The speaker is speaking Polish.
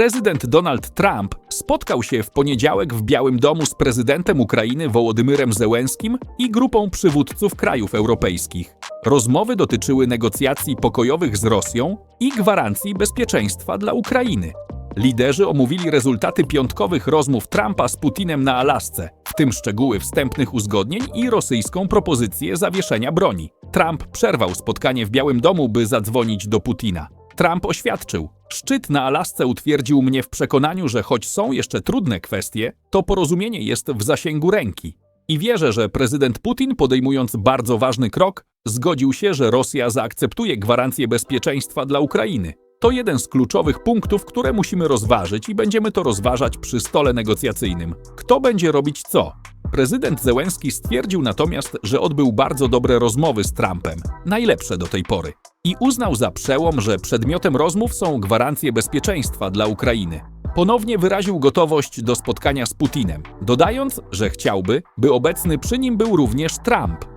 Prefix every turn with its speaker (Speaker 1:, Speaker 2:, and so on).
Speaker 1: Prezydent Donald Trump spotkał się w poniedziałek w Białym Domu z prezydentem Ukrainy Wołodymyrem Zełenskim i grupą przywódców krajów europejskich. Rozmowy dotyczyły negocjacji pokojowych z Rosją i gwarancji bezpieczeństwa dla Ukrainy. Liderzy omówili rezultaty piątkowych rozmów Trumpa z Putinem na Alasce, w tym szczegóły wstępnych uzgodnień i rosyjską propozycję zawieszenia broni. Trump przerwał spotkanie w Białym Domu, by zadzwonić do Putina. Trump oświadczył: Szczyt na Alasce utwierdził mnie w przekonaniu, że choć są jeszcze trudne kwestie, to porozumienie jest w zasięgu ręki. I wierzę, że prezydent Putin, podejmując bardzo ważny krok, zgodził się, że Rosja zaakceptuje gwarancję bezpieczeństwa dla Ukrainy. To jeden z kluczowych punktów, które musimy rozważyć i będziemy to rozważać przy stole negocjacyjnym. Kto będzie robić co? Prezydent Zełenski stwierdził natomiast, że odbył bardzo dobre rozmowy z Trumpem, najlepsze do tej pory, i uznał za przełom, że przedmiotem rozmów są gwarancje bezpieczeństwa dla Ukrainy. Ponownie wyraził gotowość do spotkania z Putinem, dodając, że chciałby, by obecny przy nim był również Trump.